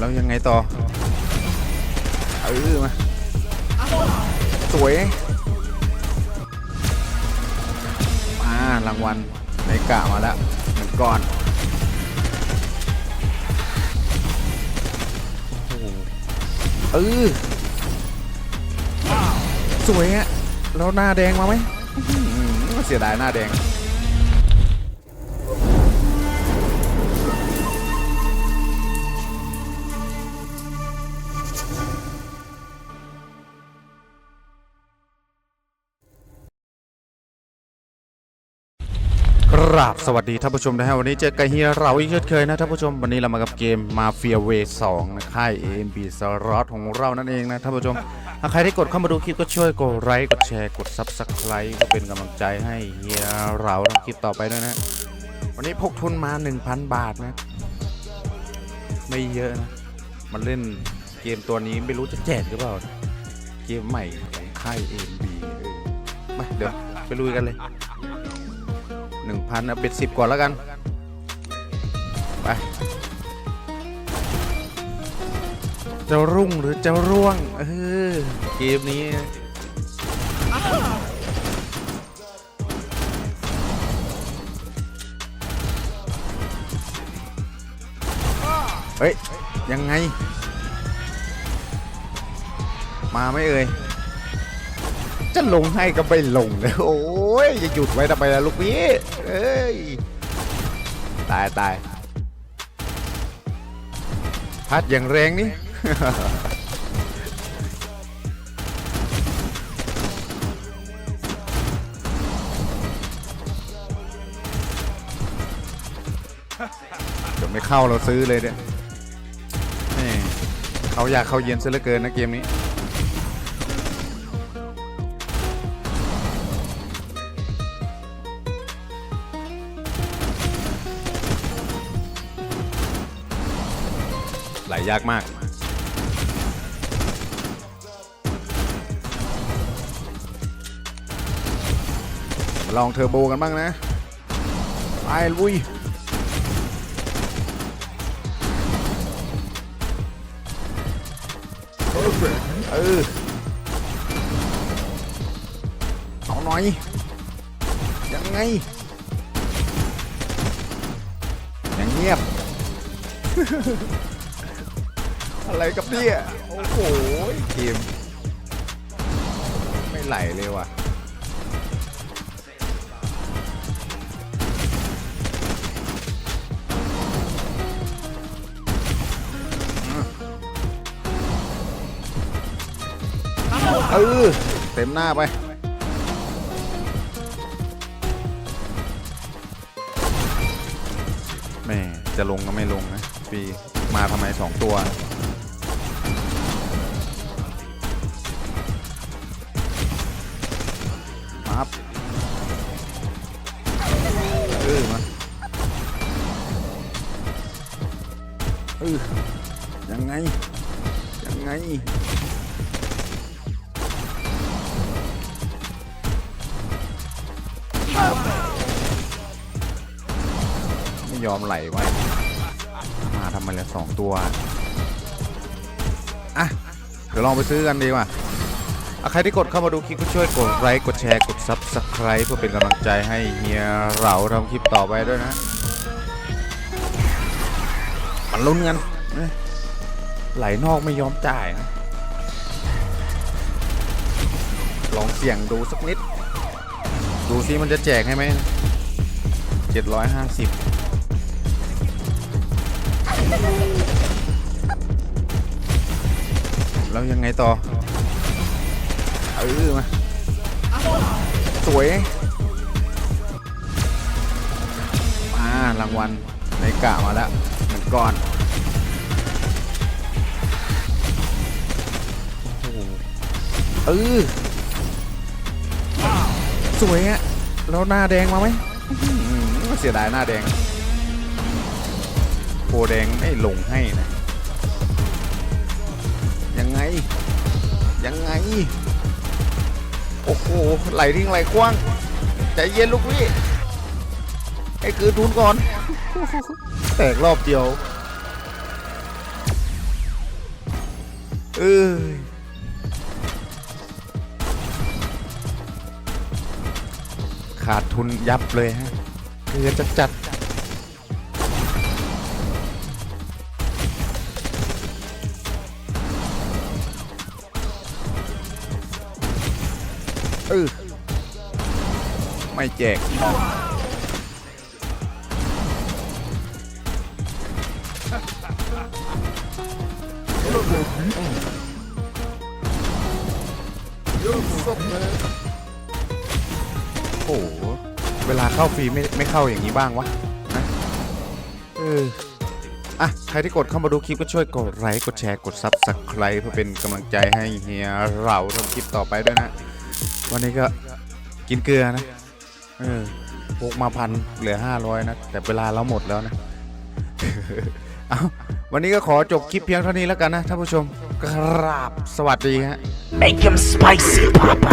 แล้วยังไงต่อ เออมา สวย มารางวัลในกะมาแล้วหนึ่งก้อนโอ้โหเออสวยอะแล้วหน้าแดงมาไหมเสียดายหน้าแดง ครับสวัสดีท่านผู้ชมนะฮะวันนี้เจอกับเฮียเราอีกเช่นเคยนะท่านผู้ชมวันนี้เรามากับเกม Mafia Way 2นะค่าย AMB s l o t ของเรานั่นเองนะท่านผู้ชมถ้าใครที่กดเข้ามาดูคลิปก็ช่วยกดไลค์กดแชร์กด Subscribe ก็เป็นกำลังใจให้เฮียเราทำคลิปต่อไปด้วยนะ วันนี้พกทุนมา 1,000 บาทนะ ไม่เยอะนะ มันเล่นเกมตัวนี้ไม่รู้จะแจกหรือเปล่านะเกมใหม่ของค่าย AMB เออมาเดี๋ยวไปลุยกันเลย หนึ่งพันเอาเป็นสิบก่อนแล้วกัน ไป จะรุ่งหรือจะร่วง เออเกมนี้เฮ้ย ยังไง มาไม่เอ่ย จะลงให้ก็ไม่ลงเลยโอ้ยจะหยุดไว้ทำไมล่ะลูกพี่เอ้ยตายตายพัดอย่างแรงนี่เดี๋ยวไม่เข้าเราซื้อเลยเนี่ยนี่เขาอยากเข้าเย็นซะเหลือเกินนะเกมนี้ ไหลยากมากลองเทอร์โบกันบ้างนะ ไปลุยเออเอาหน่อย ยังไง ยังเงียบ อะไรกับเนี่ยโอ้โหเกมไม่ไหลเลยว่ะเออเต็มหน้าไปแม่จะลงก็ไม่ลงนะปีมาทำไมสองตัว มาบเออมาเออยังไง ยังไงไม่ยอมไหลไว้ มาทำไมละสองตัว อะ เดี๋ยวลองไปซื้อกันดีกว่า ใครที่กดเข้ามาดูคลิปก็ช่วยกดไลค์กดแชร์กด Subscribe เพื่อเป็นกำลังใจให้เฮียเราทำคลิปต่อไปด้วยนะ มันลุ้นกันเอ้ยไหลนอกไม่ยอมจ่ายนะ ลองเสี่ยงดูสักนิด ดูซิมันจะแจกให้ไหมเจ็ดร้อยห้าสิบแล้วยังไงต่อ เออมาสวยมารางวัลในกะมาแล้วหนึ่งก้อนโอ้โหเออสวยอะแล้วหน้าแดงมาไหมเสียดายหน้าแดงโพแดงไม่ลงให้นะยังไง ยังไง อ้โหไหลทิ้งไหลกว้างใจเย็นลูกพี่ให้คืนทุนก่อน แตกรอบเดียวเอ้ยขาดทุนยับเลยฮะเรือจะจัด เออไม่แจก โอ้โห เวลาเข้าฟรีไม่ไม่เข้าอย่างนี้บ้างวะนะเอออะ ใครที่กดเข้ามาดูคลิปก็ช่วยกดไลค์ กดแชร์ กดซับสไคร b ์เพื่อเป็นกำลังใจให้เฮียเราทำคลิปต่อไปด้วยนะ วันนี้ก็กินเกลือนะเออพกมาพันเหลือห้าร้อยนะ แต่เวลาเราหมดแล้วนะเอาวันนี้ก็ขอจบคลิปเพียงเท่านี้แล้วกันนะท่านผู้ชมกราบสวัสดีฮะ Make him spicy, Papa.